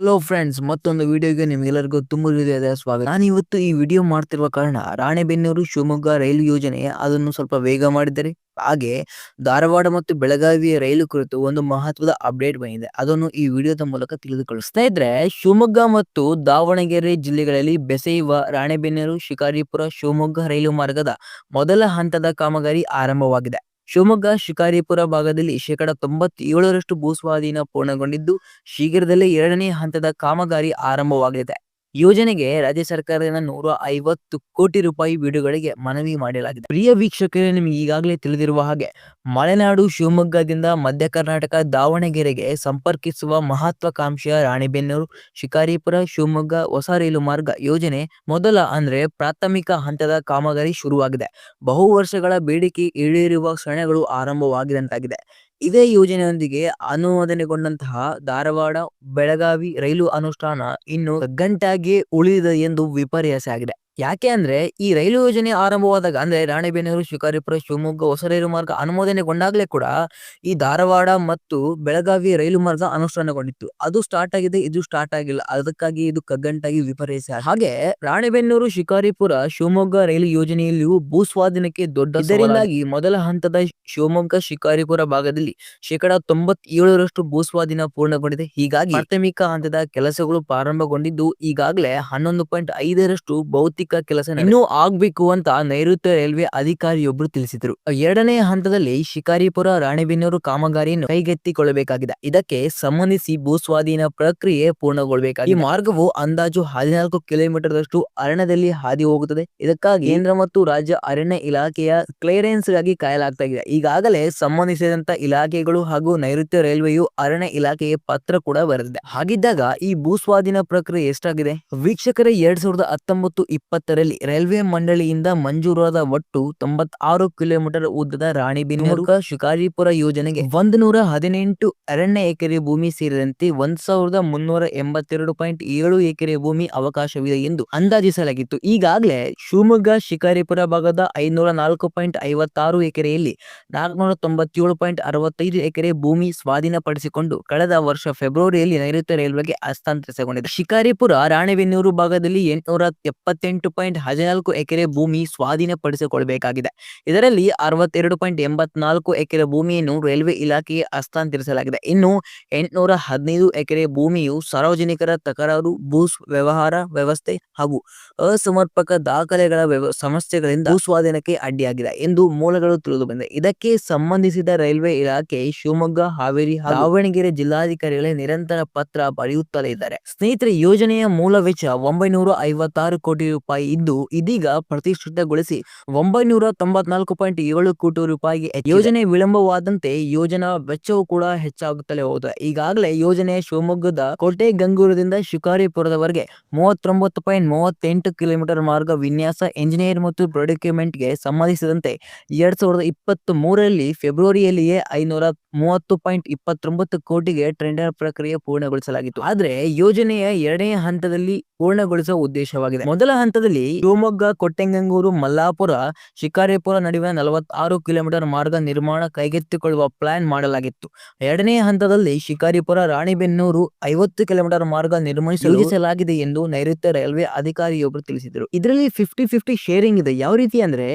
Hello friends ಮತ್ತೊಂದು ವಿಡಿಯೋಗೆ ನಿಮ್ಗೆಲ್ಲರಿಗೂ ತುಂಬ ಹೃದಯದ ಸ್ವಾಗತ. ನಾನು ಇವತ್ತು ಈ ವಿಡಿಯೋ ಮಾಡ್ತಿರುವ ಕಾರಣ ರಾಣೆಬೆನ್ನೂರು ಶಿವಮೊಗ್ಗ ರೈಲು ಯೋಜನೆ ಅದನ್ನು ಸ್ವಲ್ಪ ವೇಗ ಮಾಡಿದ್ದಾರೆ ಹಾಗೆ ಧಾರವಾಡ ಮತ್ತು ಬೆಳಗಾವಿಯ ರೈಲು ಕುರಿತು ಒಂದು ಮಹತ್ವದ ಅಪ್ಡೇಟ್ ಬಂದಿದೆ. ಅದನ್ನು ಈ ವಿಡಿಯೋದ ಮೂಲಕ ತಿಳಿದುಕೊಳ್ಳಿಸ್ತಾ ಇದ್ರೆ, ಶಿವಮೊಗ್ಗ ಮತ್ತು ದಾವಣಗೆರೆ ಜಿಲ್ಲೆಗಳಲ್ಲಿ ಬೆಸೆಯುವ ರಾಣೆಬೆನ್ನೂರು, ಶಿಕಾರಿಪುರ, ಶಿವಮೊಗ್ಗ ರೈಲು ಮಾರ್ಗದ ಮೊದಲ ಹಂತದ ಕಾಮಗಾರಿ ಆರಂಭವಾಗಿದೆ. ಶಿವಮೊಗ್ಗ ಶಿಕಾರಿಪುರ ಭಾಗದಲ್ಲಿ ಶೇಕಡ ತೊಂಬತ್ತೇಳರಷ್ಟು ಭೂಸ್ವಾಧೀನ ಪೂರ್ಣಗೊಂಡಿದ್ದು ಶೀಘ್ರದಲ್ಲೇ ಎರಡನೇ ಹಂತದ ಕಾಮಗಾರಿ ಆರಂಭವಾಗಲಿದೆ. ಯೋಜನೆಗೆ ರಾಜ್ಯ ಸರ್ಕಾರದಿಂದ ನೂರ ಐವತ್ತು ಕೋಟಿ ರೂಪಾಯಿ ಬಿಡುಗಡೆಗೆ ಮನವಿ ಮಾಡಲಾಗಿದೆ. ಪ್ರಿಯ ವೀಕ್ಷಕರೇ, ನಿಮಗೆ ಈಗಾಗಲೇ ತಿಳಿದಿರುವ ಹಾಗೆ ಮಲೆನಾಡು ಶಿವಮೊಗ್ಗದಿಂದ ಮಧ್ಯ ಕರ್ನಾಟಕ ದಾವಣಗೆರೆಗೆ ಸಂಪರ್ಕಿಸುವ ಮಹತ್ವಾಕಾಂಕ್ಷೆಯ ರಾಣಿಬೆನ್ನೂರು, ಶಿಕಾರಿಪುರ, ಶಿವಮೊಗ್ಗ ಹೊಸ ರೈಲು ಮಾರ್ಗ ಯೋಜನೆ ಮೊದಲ ಅಂದ್ರೆ ಪ್ರಾಥಮಿಕ ಹಂತದ ಕಾಮಗಾರಿ ಶುರುವಾಗಿದೆ. ಬಹು ವರ್ಷಗಳ ಬೇಡಿಕೆ ಈಡೇರುವ ಕ್ಷಣಗಳು ಆರಂಭವಾಗಿದಂತಾಗಿದೆ. ಇದೇ ಯೋಜನೆಯೊಂದಿಗೆ ಅನುಮೋದನೆಗೊಂಡಂತಹ ಧಾರವಾಡ ಬೆಳಗಾವಿ ರೈಲು ಅನುಷ್ಠಾನ ಇನ್ನು ಗಂಟಾಗಿ ಉಳಿದಿದೆ ಎಂದು ವಿಪರ್ಯಾಸ ಆಗಿದೆ. ಯಾಕೆ ಅಂದ್ರೆ ಈ ರೈಲು ಯೋಜನೆ ಆರಂಭವಾದಾಗ ಅಂದ್ರೆ ರಾಣೆಬೆನ್ನೂರು, ಶಿಕಾರಿಪುರ, ಶಿವಮೊಗ್ಗ ಹೊಸ ರೈಲು ಮಾರ್ಗ ಅನುಮೋದನೆಗೊಂಡಾಗಲೇ ಕೂಡ ಈ ಧಾರವಾಡ ಮತ್ತು ಬೆಳಗಾವಿ ರೈಲು ಮಾರ್ಗ ಅನುಷ್ಠಾನಗೊಂಡಿತ್ತು. ಅದು ಸ್ಟಾರ್ಟ್ ಆಗಿದೆ, ಇದು ಸ್ಟಾರ್ಟ್ ಆಗಿಲ್ಲ. ಅದಕ್ಕಾಗಿ ಇದು ಕಗ್ಗಂಟಾಗಿ ವಿಪರ್ಯಾಸ ಹಾಗೆ ರಾಣೆಬೆನ್ನೂರು, ಶಿಕಾರಿಪುರ, ಶಿವಮೊಗ್ಗ ರೈಲು ಯೋಜನೆಯಲ್ಲಿಯೂ ಭೂಸ್ವಾಧೀನಕ್ಕೆ ದೊಡ್ಡ ಇದರಿಂದಾಗಿ ಮೊದಲ ಹಂತದ ಶಿವಮೊಗ್ಗ, ಶಿಕಾರಿಪುರ ಭಾಗದಲ್ಲಿ ಶೇಕಡಾ ತೊಂಬತ್ತೇಳರಷ್ಟು ಭೂಸ್ವಾಧೀನ ಪೂರ್ಣಗೊಂಡಿದೆ. ಹೀಗಾಗಿ ಪ್ರಾಥಮಿಕ ಹಂತದ ಕೆಲಸಗಳು ಪ್ರಾರಂಭಗೊಂಡಿದ್ದು ಈಗಾಗಲೇ ಹನ್ನೊಂದು ಪಾಯಿಂಟ್ ಐದರಷ್ಟು ಭೌತಿಕ ಕೆಲಸ ಇನ್ನೂ ಆಗ್ಬೇಕು ಅಂತ ನೈಋತ್ಯ ರೈಲ್ವೆ ಅಧಿಕಾರಿಯೊಬ್ಬರು ತಿಳಿಸಿದರು. ಎರಡನೇ ಹಂತದಲ್ಲಿ ಶಿಕಾರಿಪುರ, ರಾಣೆಬೆನ್ನೂರು ಕಾಮಗಾರಿಯನ್ನು ಕೈಗೆತ್ತಿಕೊಳ್ಳಬೇಕಾಗಿದೆ. ಇದಕ್ಕೆ ಸಂಬಂಧಿಸಿ ಭೂಸ್ವಾಧೀನ ಪ್ರಕ್ರಿಯೆ ಪೂರ್ಣಗೊಳ್ಳಬೇಕಾಗಿದೆ. ಈ ಮಾರ್ಗವು ಅಂದಾಜು ಹದಿನಾಲ್ಕು ಕಿಲೋಮೀಟರ್ದಷ್ಟು ಅರಣ್ಯದಲ್ಲಿ ಹಾದಿ ಹೋಗುತ್ತದೆ. ಇದಕ್ಕಾಗಿ ಕೇಂದ್ರ ಮತ್ತು ರಾಜ್ಯ ಅರಣ್ಯ ಇಲಾಖೆಯ ಕ್ಲಿಯರೆನ್ಸ್ಗಾಗಿ ಕಾಯಲಾಗ್ತಾ ಇದೆ. ಈಗಾಗಲೇ ಸಂಬಂಧಿಸಿದಂತ ಇಲಾಖೆಗಳು ಹಾಗೂ ನೈಋತ್ಯ ರೈಲ್ವೆಯು ಅರಣ್ಯ ಇಲಾಖೆಗೆ ಪತ್ರ ಕೂಡ ಬರೆದಿದೆ. ಹಾಗಿದ್ದಾಗ ಈ ಭೂಸ್ವಾಧೀನ ಪ್ರಕ್ರಿಯೆ ಎಷ್ಟಾಗಿದೆ? ವೀಕ್ಷಕರೇ, ಎರಡ್ ಸಾವಿರದ ಹತ್ತೊಂಬತ್ತು ಇಪ್ಪತ್ತರಲ್ಲಿ ರೈಲ್ವೆ ಮಂಡಳಿಯಿಂದ ಮಂಜೂರಾದ ಒಟ್ಟು ತೊಂಬತ್ತಾರು ಕಿಲೋಮೀಟರ್ ಉದ್ದದ ರಾಣಿಬೆನ್ನೂರು ಶಿಕಾರಿಪುರ ಯೋಜನೆಗೆ ಒಂದ್ ನೂರ ಹದಿನೆಂಟು ಅರಣ್ಯ ಎಕರೆ ಭೂಮಿ ಸೇರಿದಂತೆ ಒಂದ್ ಸಾವಿರದ ಮುನ್ನೂರ ಎಂಬತ್ತೆರಡು ಪಾಯಿಂಟ್ ಏಳು ಎಕರೆ ಭೂಮಿ ಅವಕಾಶವಿದೆ ಎಂದು ಅಂದಾಜಿಸಲಾಗಿತ್ತು. ಈಗಾಗಲೇ ಶಿವಮೊಗ್ಗ ಶಿಕಾರಿಪುರ ಭಾಗದ ಐನೂರ ನಾಲ್ಕು ಪಾಯಿಂಟ್ ಐವತ್ತಾರು ಎಕರೆಯಲ್ಲಿ ನಾಲ್ಕುನೂರ ತೊಂಬತ್ತೇಳು ಪಾಯಿಂಟ್ ಅರವತ್ತೈದು ಎಕರೆ ಭೂಮಿ ಸ್ವಾಧೀನಪಡಿಸಿಕೊಂಡು ಕಳೆದ ವರ್ಷ ಫೆಬ್ರವರಿಯಲ್ಲಿ ನೈಋತ್ಯ ರೈಲ್ವೆಗೆ ಹಸ್ತಾಂತರಿಸಿಕೊಂಡಿದೆ. ಶಿಕಾರಿಪುರ ರಾಣೆಬೆನ್ನೂರು ಭಾಗದಲ್ಲಿ ಎಂಟುನೂರ ಎಪ್ಪತ್ತೆಂಟು ಪಾಯಿಂಟ್ ಹದಿನಾಲ್ಕು ಎಕರೆ ಭೂಮಿ ಸ್ವಾಧೀನಪಡಿಸಿಕೊಳ್ಳಬೇಕಾಗಿದೆ. ಇದರಲ್ಲಿ ಅರವತ್ತೆರಡು ಪಾಯಿಂಟ್ ಎಂಬತ್ನಾಲ್ಕು ಎಕರೆ ಭೂಮಿಯನ್ನು ರೈಲ್ವೆ ಇಲಾಖೆಗೆ ಹಸ್ತಾಂತರಿಸಲಾಗಿದೆ. ಇನ್ನು ಎಂಟುನೂರ ಹದಿನೈದು ಎಕರೆ ಭೂಮಿಯು ಸಾರ್ವಜನಿಕರ ತಕರಾರು ಭೂ ವ್ಯವಹಾರ ವ್ಯವಸ್ಥೆ ಹಾಗೂ ಅಸಮರ್ಪಕ ದಾಖಲೆಗಳ ಸಮಸ್ಯೆಗಳಿಂದ ಭೂಸ್ವಾಧೀನಕ್ಕೆ ಅಡ್ಡಿಯಾಗಿದೆ ಎಂದು ಮೂಲಗಳು ತಿಳಿದು ಬಂದಿದೆ ಇದಕ್ಕೆ ಸಂಬಂಧಿಸಿದ ರೈಲ್ವೆ ಇಲಾಖೆ ಶಿವಮೊಗ್ಗ, ಹಾವೇರಿ ದಾವಣಗೆರೆ ಜಿಲ್ಲಾಧಿಕಾರಿಗಳಿಗೆ ನಿರಂತರ ಪತ್ರ ಬರೆಯುತ್ತಲೇ ಇದ್ದಾರೆ. ಸ್ನೇಹಿತರೆ, ಯೋಜನೆಯ ಮೂಲ ವೆಚ್ಚ ಒಂಬೈನೂರ ಐವತ್ತಾರು ಕೋಟಿ ರೂಪಾಯಿ ಇದ್ದು ಇದೀಗ ಪ್ರತಿಷ್ಠಿತಗೊಳಿಸಿ ಒಂಬೈನೂರ ತೊಂಬತ್ನಾಲ್ಕು ಪಾಯಿಂಟ್ ಏಳು ಕೋಟಿ ರೂಪಾಯಿ ಯೋಜನೆ ವಿಳಂಬವಾದಂತೆ ಯೋಜನಾ ವೆಚ್ಚವು ಕೂಡ ಹೆಚ್ಚಾಗುತ್ತಲೇ ಹೋದ. ಈಗಾಗಲೇ ಯೋಜನೆ ಶಿವಮೊಗ್ಗದ ಕೋಟೆ ಗಂಗೂರದಿಂದ ಶಿಕಾರಿಪುರದವರೆಗೆ ಮೂವತ್ತೊಂಬತ್ತು ಪಾಯಿಂಟ್ ಮೂವತ್ತೆಂಟು ಕಿಲೋಮೀಟರ್ ಮಾರ್ಗ ವಿನ್ಯಾಸ, ಎಂಜಿನಿಯರ್ ಮತ್ತು ಗೆ ಸಂಬಂಧಿಸಿದಂತೆ ಎರಡ್ ಸಾವಿರದ ಇಪ್ಪತ್ತ್ ಮೂರರಲ್ಲಿ ಫೆಬ್ರವರಿಯಲ್ಲಿಯೇ ಐನೂರ ಮೂವತ್ತು ಪಾಯಿಂಟ್ ಇಪ್ಪತ್ತೊಂಬತ್ತು ಕೋಟಿಗೆ ಟೆಂಡರ್ ಪ್ರಕ್ರಿಯೆ ಪೂರ್ಣಗೊಳಿಸಲಾಗಿತ್ತು. ಆದರೆ ಯೋಜನೆಯ ಎರಡನೇ ಹಂತದಲ್ಲಿ ಪೂರ್ಣಗೊಳಿಸುವ ಉದ್ದೇಶವಾಗಿದೆ. ಮೊದಲ ಹಂತದಲ್ಲಿ ಶಿವಮೊಗ್ಗ, ಕೊಟ್ಟೆಂಗಂಗೂರು, ಮಲ್ಲಾಪುರ, ಶಿಕಾರಿಪುರ ನಡುವೆ ನಲವತ್ತಾರು ಕಿಲೋಮೀಟರ್ ಮಾರ್ಗ ನಿರ್ಮಾಣ ಕೈಗೆತ್ತಿಕೊಳ್ಳುವ ಪ್ಲಾನ್ ಮಾಡಲಾಗಿತ್ತು. ಎರಡನೇ ಹಂತದಲ್ಲಿ ಶಿಕಾರಿಪುರ, ರಾಣಿಬೆನ್ನೂರು ಐವತ್ತು ಕಿಲೋಮೀಟರ್ ಮಾರ್ಗ ನಿರ್ಮಿಸಲಾಗಿದೆ ಎಂದು ನೈಋತ್ಯ ರೈಲ್ವೆ ಅಧಿಕಾರಿಯೊಬ್ಬರು ತಿಳಿಸಿದರು. ಇದರಲ್ಲಿ ಫಿಫ್ಟಿ ಫಿಫ್ಟಿ ಶೇರಿಂಗ್ ಇದೆ. ಯಾವ ರೀತಿ ಅಂದ್ರೆ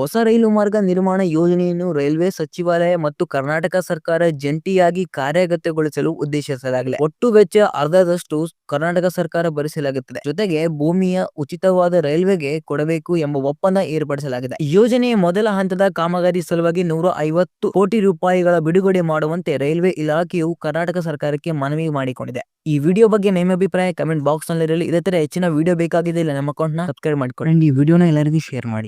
ಹೊಸ ರೈಲು ಮಾರ್ಗ ನಿರ್ಮಾಣ ಯೋಜನೆಯನ್ನು ರೈಲ್ವೆ ಸಚಿವಾಲಯ ಮತ್ತು ಕರ್ನಾಟಕ ಸರ್ಕಾರ ಜಂಟಿಯಾಗಿ ಕಾರ್ಯಗತಗೊಳಿಸಲು ಉದ್ದೇಶಿಸಲಾಗಿದೆ. ಒಟ್ಟು ವೆಚ್ಚ ಅರ್ಧದಷ್ಟು ಕರ್ನಾಟಕ ಸರ್ಕಾರ ಭರಿಸಲಾಗುತ್ತದೆ. ಜೊತೆಗೆ ಭೂಮಿಯ ಉಚಿತವಾದ ರೈಲ್ವೆಗೆ ಕೊಡಬೇಕು ಎಂಬ ಒಪ್ಪಂದ ಏರ್ಪಡಿಸಲಾಗಿದೆ. ಯೋಜನೆಯ ಮೊದಲ ಹಂತದ ಕಾಮಗಾರಿ ಸಲುವಾಗಿ ನೂರ ಐವತ್ತು ಕೋಟಿ ರೂಪಾಯಿಗಳ ಬಿಡುಗಡೆ ಮಾಡುವಂತೆ ರೈಲ್ವೆ ಇಲಾಖೆಯು ಕರ್ನಾಟಕ ಸರ್ಕಾರಕ್ಕೆ ಮನವಿ ಮಾಡಿಕೊಂಡಿದೆ. ಈ ವಿಡಿಯೋ ಬಗ್ಗೆ ನಿಮ್ಮ ಅಭಿಪ್ರಾಯ ಕಮೆಂಟ್ ಬಾಕ್ಸ್ನಲ್ಲಿ ಇರಲಿ ಇದೇ ತರ ಹೆಚ್ಚಿನ ವಿಡಿಯೋ ಬೇಕಾಗಿದೆ ಇಲ್ಲ ನಮ್ಮ ಅಕೌಂಟ್ನ ಸಬ್ಸ್ಕ್ರೈಬ್ ಮಾಡ್ಕೊಂಡು ಈ ವಿಡಿಯೋನ ಎಲ್ಲರಿಗೂ ಶೇರ್ ಮಾಡಿ.